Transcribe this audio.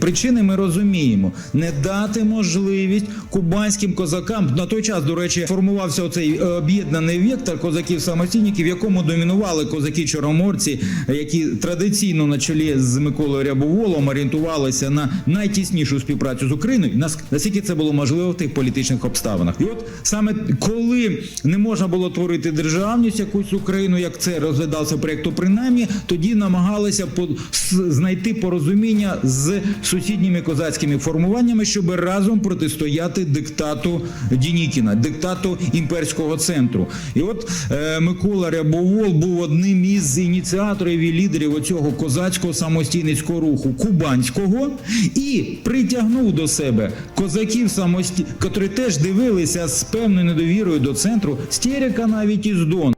Причини ми розуміємо: не дати можливість кубанським козакам на той час, до речі, формувався оцей е, об'єднаний вектор козаків самостійників, в якому домінували козаки чорноморці, які традиційно на чолі з Миколою Рябоволом орієнтувалися на найтіснішу співпрацю з Україною. нас- Наскільки це було можливо в тих політичних обставинах, і от саме коли не можна було творити державність якусь Україну, як це розглядався проєкт, то принаймні тоді намагалися знайти порозуміння з сусідніми козацькими формуваннями, щоб разом протистояти диктату Дінікіна, диктату імперського центру. І от е, Микола Рябовол був одним із ініціаторів і лідерів оцього козацького самостійницького руху кубанського і притягнув до себе козаків самості, котрі теж дивилися з певною недовірою до центру, Стерека навіть із Дон.